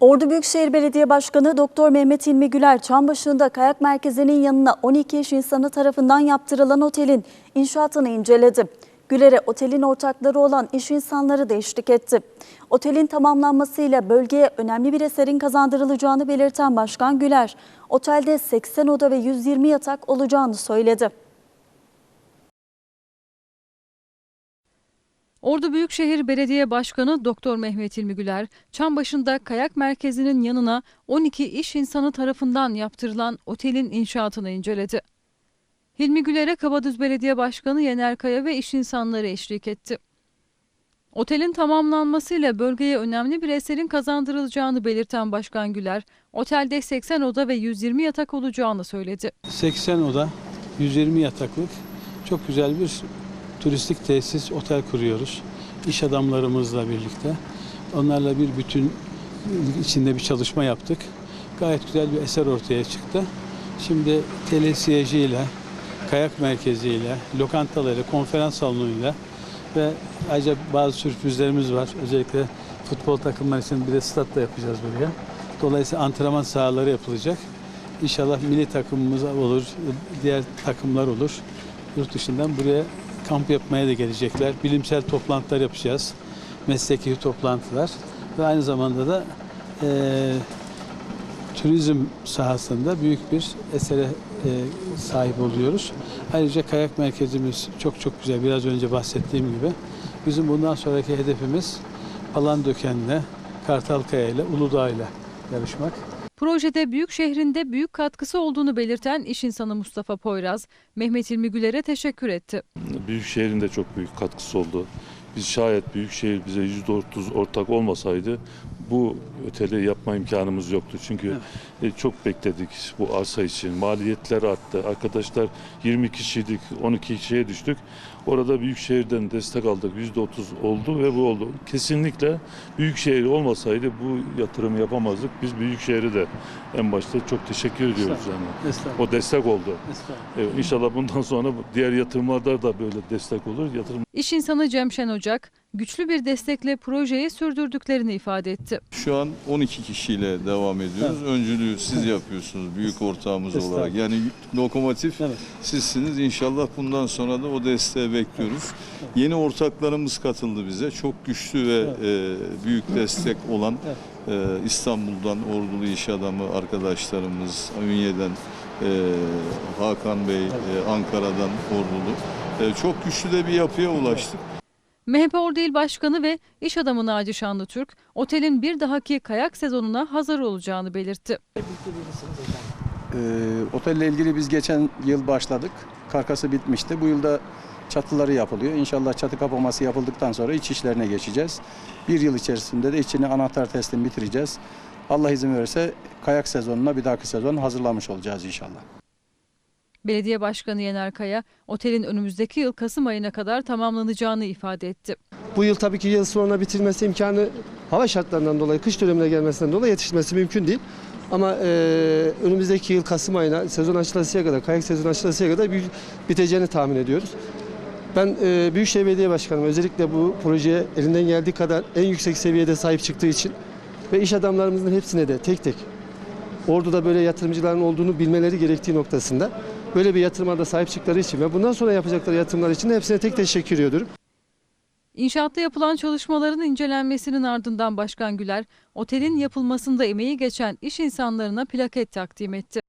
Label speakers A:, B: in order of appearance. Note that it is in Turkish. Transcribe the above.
A: Ordu Büyükşehir Belediye Başkanı Doktor Mehmet İlmi Güler, Çambaşı'nda kayak merkezinin yanına 12 iş insanı tarafından yaptırılan otelin inşaatını inceledi. Güler'e otelin ortakları olan iş insanları da eşlik etti. Otelin tamamlanmasıyla bölgeye önemli bir eserin kazandırılacağını belirten Başkan Güler, otelde 80 oda ve 120 yatak olacağını söyledi.
B: Ordu Büyükşehir Belediye Başkanı Doktor Mehmet İlmi Güler, Çambaşı'nda kayak merkezinin yanına 12 iş insanı tarafından yaptırılan otelin inşaatını inceledi. Hilmi Güler'e Kabadüz Belediye Başkanı Yener Kaya ve iş insanları eşlik etti. Otelin tamamlanmasıyla bölgeye önemli bir eserin kazandırılacağını belirten Başkan Güler, otelde 80 oda ve 120 yatak olacağını söyledi.
C: 80 oda, 120 yataklık çok güzel bir turistik tesis, otel kuruyoruz. İş adamlarımızla birlikte. Onlarla bir bütün içinde bir çalışma yaptık. Gayet güzel bir eser ortaya çıktı. Şimdi telesiyeci kayak merkeziyle, lokantalarıyla, konferans salonuyla ve ayrıca bazı sürprizlerimiz var. Özellikle futbol takımları için bir de stat da yapacağız buraya. Dolayısıyla antrenman sahaları yapılacak. İnşallah milli takımımız olur, diğer takımlar olur. Yurt dışından buraya kamp yapmaya da gelecekler. Bilimsel toplantılar yapacağız. Mesleki toplantılar. Ve aynı zamanda da eee, turizm sahasında büyük bir esere e, sahip oluyoruz. Ayrıca kayak merkezimiz çok çok güzel. Biraz önce bahsettiğim gibi. Bizim bundan sonraki hedefimiz Palandöken'le, Kartalkaya ile Uludağ ile yarışmak.
B: Projede büyük şehrinde büyük katkısı olduğunu belirten iş insanı Mustafa Poyraz, Mehmet İlmi Güler'e teşekkür etti.
D: Büyükşehir'in de çok büyük katkısı oldu. Biz şayet Büyükşehir bize %30 ortak olmasaydı bu oteli yapma imkanımız yoktu. Çünkü e, çok bekledik bu arsa için. Maliyetler arttı. Arkadaşlar 20 kişiydik, 12 kişiye düştük. Orada Büyükşehir'den destek aldık. %30 oldu ve bu oldu. Kesinlikle Büyükşehir olmasaydı bu yatırımı yapamazdık. Biz Büyükşehir'e de en başta çok teşekkür ediyoruz yani. O destek oldu. Evet, inşallah bundan sonra diğer yatırımlarda da böyle destek olur. Yatırım
B: İş insanı Cemşen Ocak, güçlü bir destekle projeyi sürdürdüklerini ifade etti.
E: Şu an 12 kişiyle devam ediyoruz. Öncülüğü siz yapıyorsunuz büyük ortağımız olarak. Yani lokomotif
C: Evet.
E: sizsiniz. İnşallah bundan sonra da o desteği bekliyoruz. Yeni ortaklarımız katıldı bize. Çok güçlü ve e, büyük destek olan e, İstanbul'dan ordulu iş adamı arkadaşlarımız, Ünye'den e, Hakan Bey, e, Ankara'dan ordulu. E, çok güçlü de bir yapıya ulaştık.
B: MHP Ordu İl Başkanı ve iş adamı Naci Şanlıtürk, otelin bir dahaki kayak sezonuna hazır olacağını belirtti.
F: Ee, otelle ilgili biz geçen yıl başladık. Karkası bitmişti. Bu yılda çatıları yapılıyor. İnşallah çatı kapaması yapıldıktan sonra iç işlerine geçeceğiz. Bir yıl içerisinde de içini anahtar teslim bitireceğiz. Allah izin verirse kayak sezonuna bir dahaki sezon hazırlamış olacağız inşallah.
B: Belediye Başkanı Yener Kaya, otelin önümüzdeki yıl Kasım ayına kadar tamamlanacağını ifade etti.
G: Bu yıl tabii ki yıl sonuna bitirmesi imkanı hava şartlarından dolayı, kış dönemine gelmesinden dolayı yetişmesi mümkün değil. Ama e, önümüzdeki yıl Kasım ayına sezon açılasıya kadar, kayak sezonu açılasıya kadar biteceğini tahmin ediyoruz. Ben e, Büyükşehir Belediye Başkanım özellikle bu projeye elinden geldiği kadar en yüksek seviyede sahip çıktığı için ve iş adamlarımızın hepsine de tek tek Ordu'da böyle yatırımcıların olduğunu bilmeleri gerektiği noktasında böyle bir yatırıma sahip çıktıkları için ve bundan sonra yapacakları yatırımlar için de hepsine tek teşekkür ediyorum.
B: İnşaatta yapılan çalışmaların incelenmesinin ardından Başkan Güler, otelin yapılmasında emeği geçen iş insanlarına plaket takdim etti.